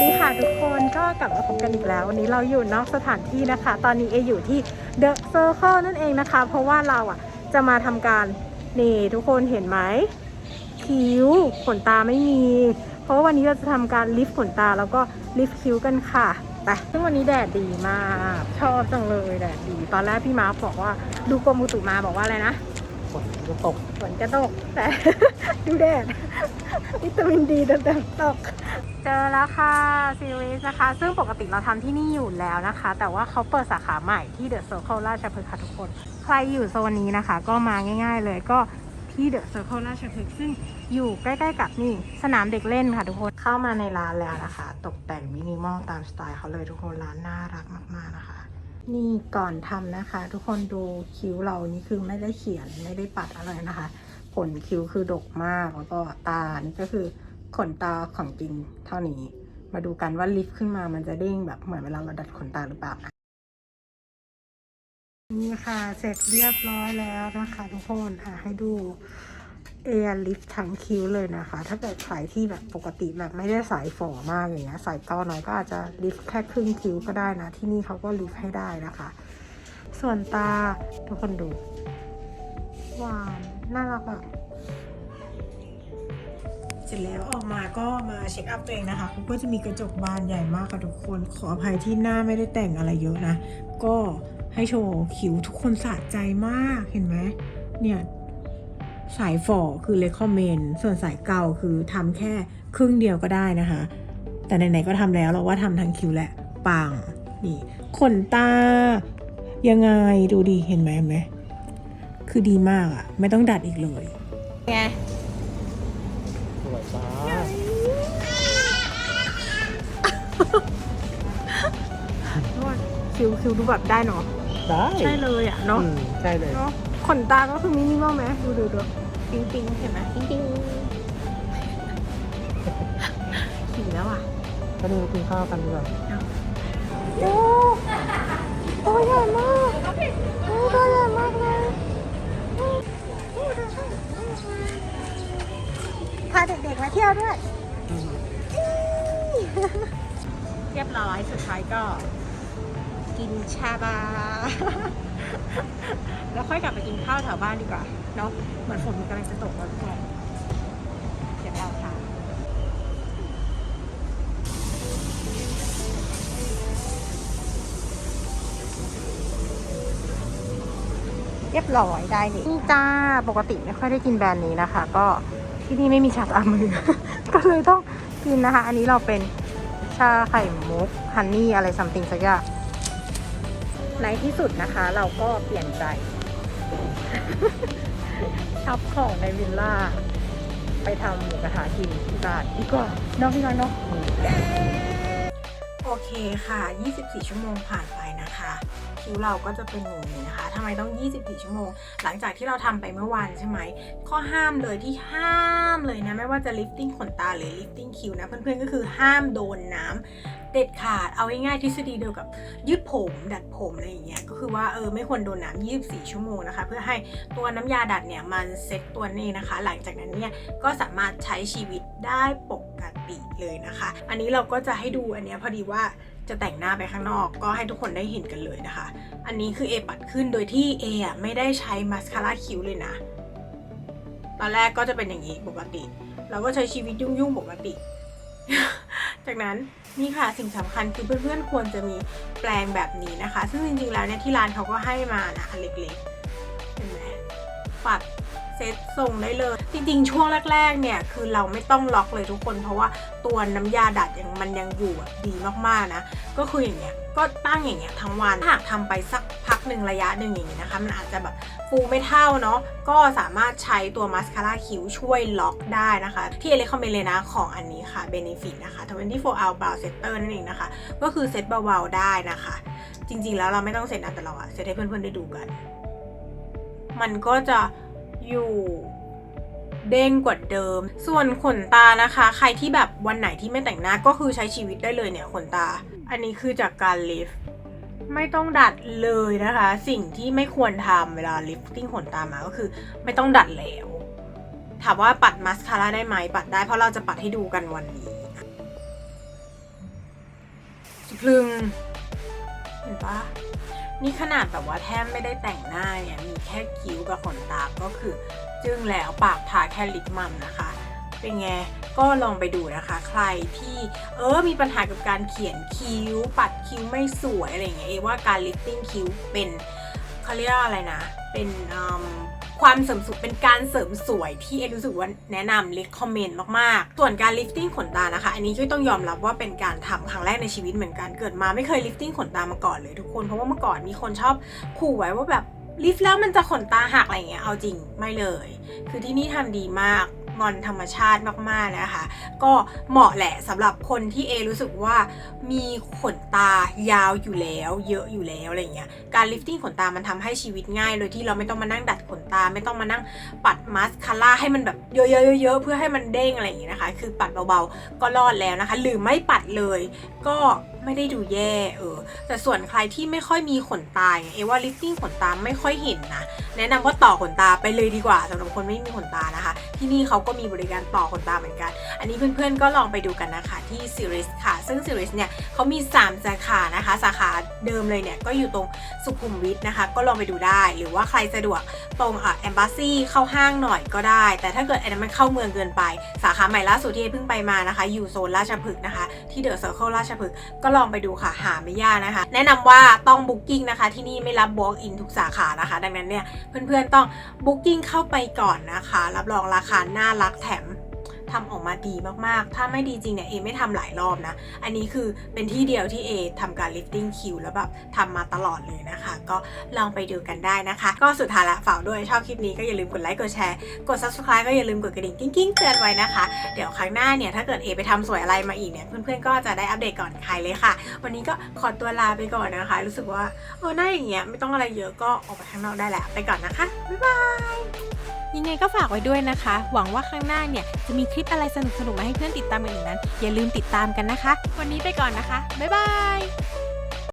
ดีค่ะทุกคนก็กลับมาพบกันอีกแล้ว วันนี้เราอยู่นอกสถานที่นะคะ ตอนนี้เออยู่ที่ The Circle นั่นเองนะคะ เพราะว่าเราอะจะมาทำการ นี่ทุกคนเห็นไหมคิ้วขนตาไม่มี เพราะว่าวันนี้เราจะทำการลิฟต์ขนตาแล้วก็ลิฟต์คิ้วกันค่ะไปซึ่งวันนี้แดดดีมาก ชอบจังเลยแดดดี ตอนแรกพี่มาบอกว่าดูกรมอุตุมาบอกว่าอะไรนะ ฝนจะตกฝนจะตก แต่ ดูแดดวิตามินดีแต่ตก เจอแล้วค่ะซีรีส์นะคะ ซึ่งปกติเราทำที่นี่อยู่แล้วนะคะ แต่ว่าเขาเปิดสาขาใหม่ที่เดอะเซอร์เคิลราชพฤกษ์ค่ะทุกคน ใครอยู่โซนนี้นะคะ ก็มาง่าย ๆ เลยก็ที่เดอะเซอร์เคิลราชพฤกษ์ซึ่งอยู่ใกล้ๆกับนี่สนามเด็กเล่นค่ะทุกคนเข้ามาในร้านแล้วนะคะ ตกแต่งมินิมอลตามสไตล์เขาเลยทุกคนร้านน่ารักมากๆนะคะ นี่ก่อนทำนะคะ ทุกคนดูคิ้วเรานี่คือไม่ได้เขียนไม่ได้ปัดอะไรนะคะขนคิ้วคือดกมากแล้วก็ตานี่ก็คือขนตาของจริงเท่านี้ มาดูกันว่าลิฟต์ขึ้นมามันจะเด้งแบบเหมือนเวลาเราดัดขนตาหรือเปล่านี่ค่ะเสร็จเรียบร้อยแล้วนะคะ ทุกคนอะให้ดู เอลิฟทั้งคิ้วเลยนะคะ ถ้าเกิดใครที่แบบปกติแบบไม่ได้สายฝ่อมากอย่างเงี้ยสายต้อน้อยก็อาจจะลิฟแค่ครึ่งคิ้วก็ได้นะ ที่นี่เขาก็ลิฟให้ได้นะคะ ส่วนตาทุกคนดูหวานน่ารักอะเสร็จแล้วออกมาก็มาเช็คอัพตัวเองนะคะก็จะมีกระจกบานใหญ่มากค่ะทุกคน ขออภัยที่หน้าไม่ได้แต่งอะไรเยอะนะ ก็ให้โชว์คิ้วทุกคนสะใจมากเห็นไหมเนี่ย สายฝ่อคือเลคอมเมนส่วนสายเก่าคือทำแค่ครึ่งเดียวก็ได้นะคะ แต่ไหนๆก็ทำแล้วเราว่าทำทั้งคิ้วแหละปังนี่ขนตา ยังไงดูดีเห็นไหมเห็นไหมคือดีมากอะไม่ต้องดัดอีกเลยไงสวยจ้าคิวคิวดูแบบได้เนาะได้ใช่เลยอะเนาะอืมใช่เลยเนาะ ขนตาก็คือมินิมอลไหมดูดูดูปิงปิงเห็นไหมปิงปิงขี่แล้วอะก็นี่กินข้าวกันดีกว่าโอ้ตัวใหญ่มากโอ้ตัวใหญ่มากเลยพาเด็กๆมาเที่ยวด้วยอืมเรียบร้อยสุดท้ายก็ กินชาบา แล้วค่อยกลับไปกินข้าวแถวบ้านดีกว่าเนาะเหมือนฝนมันกำลังจะตกแล้วทุกคนเดี๋ยวเราค่ะเรียบร้อยได้นี่นี่จ้าปกติไม่ค่อยได้กินแบรนด์นี้นะคะ ก็ที่นี่ไม่มีชาตามมือ ก็เลยต้องกินนะคะ อันนี้เราเป็นชาไข่มุกฮันนี่อะไรซัมติงสักอย่าง ในที่สุดนะคะเราก็เปลี่ยนใจ ช็อปของในวิลล่า ไปทำหมูกระทะกินที่บ้านดีกว่าน้องพี่น้องเนาะโอเคค่ะ 24 ชั่วโมงผ่านไปนะคะ คิ้วเราก็จะเป็นอย่างนี้นะคะทำไมต้อง 24 ชั่วโมง หลังจากที่เราทำไปเมื่อวานใช่ไหม ข้อห้ามเลยที่ห้ามเลยนะ ไม่ว่าจะลิฟติ้งขนตาหรือลิฟติ้งคิ้วนะ เพื่อนๆก็คือห้ามโดนน้ำเด็ดขาด เอาง่ายๆทฤษฎีเดียวกับยืดผม ดัดผมอะไรอย่างเงี้ย ก็คือว่าเออไม่ควรโดนน้ำ24 ชั่วโมงนะคะ เพื่อให้ตัวน้ำยาดัดเนี่ยมันเซ็ตตัวนี่นะคะ หลังจากนั้นเนี่ยก็สามารถใช้ชีวิตได้ปกติเลยนะคะ อันนี้เราก็จะให้ดูอันเนี้ยพอดีว่า จะแต่งหน้าไปข้างนอก ก็ให้ทุกคนได้เห็นกันเลยนะคะ อันนี้คือเอปัดขึ้นโดยที่เออะไม่ได้ใช้มาสคาร่าคิ้วเลยนะ ตอนแรกก็จะเป็นอย่างนี้ปกติ เราก็ใช้ชีวิตยุ่งๆปกติ จากนั้นนี่ค่ะสิ่งสำคัญคือเพื่อนๆควรจะมีแปลงแบบนี้นะคะ ซึ่งจริงๆแล้วเนี่ยที่ร้านเขาก็ให้มานะอันเล็กๆเห็นไหมปัด เซ็ตส่งได้เลย จริงๆ ช่วงแรกๆ เนี่ยคือเราไม่ต้องล็อกเลยทุกคน เพราะว่าตัวน้ำยาดัดยังมันยังอยู่แบบดีมากๆนะ ก็คืออย่างเงี้ยก็ตั้งอย่างเงี้ยทั้งวันถ้าหากทำไปสักพักหนึ่งระยะหนึ่งอย่างงี้นะคะมันอาจจะแบบฟูไม่เท่าเนาะก็สามารถใช้ตัวมาสคาร่าคิ้วช่วยล็อกได้นะคะ ที่เอเลคอมเมนเลยนะของอันนี้ค่ะ Benefit นะคะ24 hour brow setter นั่นเองนะคะ ก็คือเซ็ตเบาๆได้นะคะ จริงๆแล้วเราไม่ต้องเซ็ตนะแต่เราอะเซ็ตให้เพื่อนๆได้ดูกัน มันก็จะ อยู่เด้งกว่าเดิม ส่วนขนตานะคะ ใครที่แบบวันไหนที่ไม่แต่งหน้าก็คือใช้ชีวิตได้เลยเนี่ยขนตา อันนี้คือจากการลิฟต์ไม่ต้องดัดเลยนะคะ สิ่งที่ไม่ควรทำเวลาลิฟติ้งขนตามาก็คือ ไม่ต้องดัดแล้วถามว่าปัดมาสคาร่าได้ไหมปัดได้เพราะเราจะปัดให้ดูกันวันนี้พลึงเห็นปะ นี่ขนาดแบบว่าแทบไม่ได้แต่งหน้าเนี่ยมีแค่คิ้วกับขนตาก็คือ จึ้งแล้วปากทาแค่ลิปมันนะคะ เป็นไงก็ลองไปดูนะคะ ใครที่เออมีปัญหากับการเขียนคิ้ว ปัดคิ้วไม่สวยอะไรอย่างเงี้ยเอว่าการลิฟติ้งคิ้วเป็นเขาเรียกว่าอะไรนะ เป็นอืม ความเสริมสุขเป็นการเสริมสวยที่เอรู้สึกว่าแนะนำเลคคอมเมนต์มากๆ ส่วนการลิฟติ้งขนตานะคะ อันนี้ก็ต้องยอมรับว่าเป็นการทำครั้งแรกในชีวิตเหมือนกันเกิดมาไม่เคยลิฟติ้งขนตามาก่อนเลยทุกคนเพราะว่าเมื่อก่อนมีคนชอบขู่ไว้ว่าแบบลิฟต์แล้วมันจะขนตาหักอะไรเงี้ยเอาจริงไม่เลย คือที่นี่ทำดีมาก งอนธรรมชาติมากๆนะคะ ก็เหมาะแหละสำหรับคนที่เอรู้สึกว่ามีขนตายาวอยู่แล้ว เยอะอยู่แล้วอะไรเงี้ยการลิฟติ้งขนตามันทำให้ชีวิตง่ายโดยที่เราไม่ต้องมานั่งดัดขนตา ไม่ต้องมานั่งปัดมาสคาร่าให้มันแบบเยอะๆๆๆเพื่อให้มันเด้งอะไรอย่างเงี้ยนะคะ คือปัดเบาๆก็รอดแล้วนะคะ หรือไม่ปัดเลยก็ ไม่ได้ดูแย่เออแต่ส่วนใครที่ไม่ค่อยมีขนตาเนี่ยเอว่าลิฟติ้งขนตาไม่ค่อยเห็นนะแนะนำว่าต่อขนตาไปเลยดีกว่าสำหรับคนไม่มีขนตานะคะ ที่นี่เขาก็มีบริการต่อขนตาเหมือนกัน อันนี้เพื่อนๆก็ลองไปดูกันนะคะที่ Series ค่ะ ซึ่ง Series เนี่ยเขามี 3 สาขานะคะ สาขาเดิมเลยเนี่ยก็อยู่ตรงสุขุมวิทนะคะ ก็ลองไปดูได้หรือว่าใครสะดวกตรงอะแอมบ s ซีเข้าห้างหน่อยก็ได้ แต่ถ้าเกิดอันนั้นมันเข้าเมืองเกินไป สาขาใหม่ล่าสุดที่เอเพิ่งไปมานะคะ อยู่โซนราชพฤกษ์นะคะ ที่เดอะเซอร์เคิลราชพฤกษ์ก็ลองไปดูค่ะหาไม่ยากนะคะ แนะนำว่าต้องบุ๊กิ้งนะคะ ที่นี่ไม่รับบล็อกอินทุกสาขานะคะ ดังนั้นเนี่ยเพื่อนๆต้องบุ๊กิ้งเข้าไปก่อนนะคะ รับรองราคาน่ารักแถม ทำออกมาดีมากๆ ถ้าไม่ดีจริงเนี่ยเอไม่ทำหลายรอบนะ อันนี้คือเป็นที่เดียวที่เอทำการ lifting คิวแล้วแบบทำมาตลอดเลยนะคะ ก็ลองไปดูกันได้นะคะ ก็สุดท้ายละฝากด้วยชอบคลิปนี้ก็อย่าลืมกดไลค์กดแชร์กด subscribe ก็อย่าลืมกดกระดิ่งกิ้งๆเตือนไว้นะคะ เดี๋ยวครั้งหน้าเนี่ยถ้าเกิดเอไปทำสวยอะไรมาอีกเนี่ยเพื่อนๆก็จะได้อัปเดตก่อนใครเลยค่ะ วันนี้ก็ขอตัวลาไปก่อนนะคะ รู้สึกว่าเออหน้าอย่างเงี้ยไม่ต้องอะไรเยอะก็ออกไปข้างนอกได้แหละไปก่อนนะคะบ๊ายบายยังไงก็ฝากไว้ด้วยนะคะ หวังว่าข้างหน้าเนี่ยจะมีคลิปอะไรสนุกๆมาให้เพื่อนติดตามกันอีกนั้น อย่าลืมติดตามกันนะคะ วันนี้ไปก่อนนะคะ บ๊ายบาย